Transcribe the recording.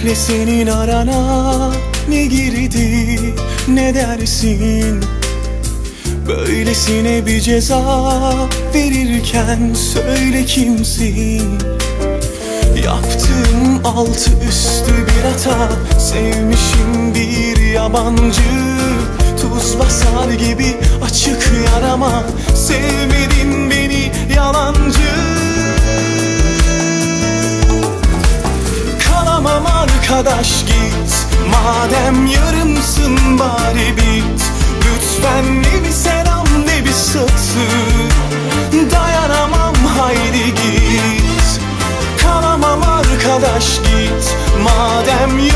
Kalple senin arana ne girdi ne dersin? Böylesine bir ceza verirken söyle kimsin? Yaptığım altı üstü bir hata Sevmişim bir yabancı. Tuz basar gibi açık yarama Sevmedin Arkadaş git. Madem yarımsın bari bit. Lütfen ne bir selam ne bir satı. Dayanamam haydi git. Kalamam arkadaş git. Madem yarımsın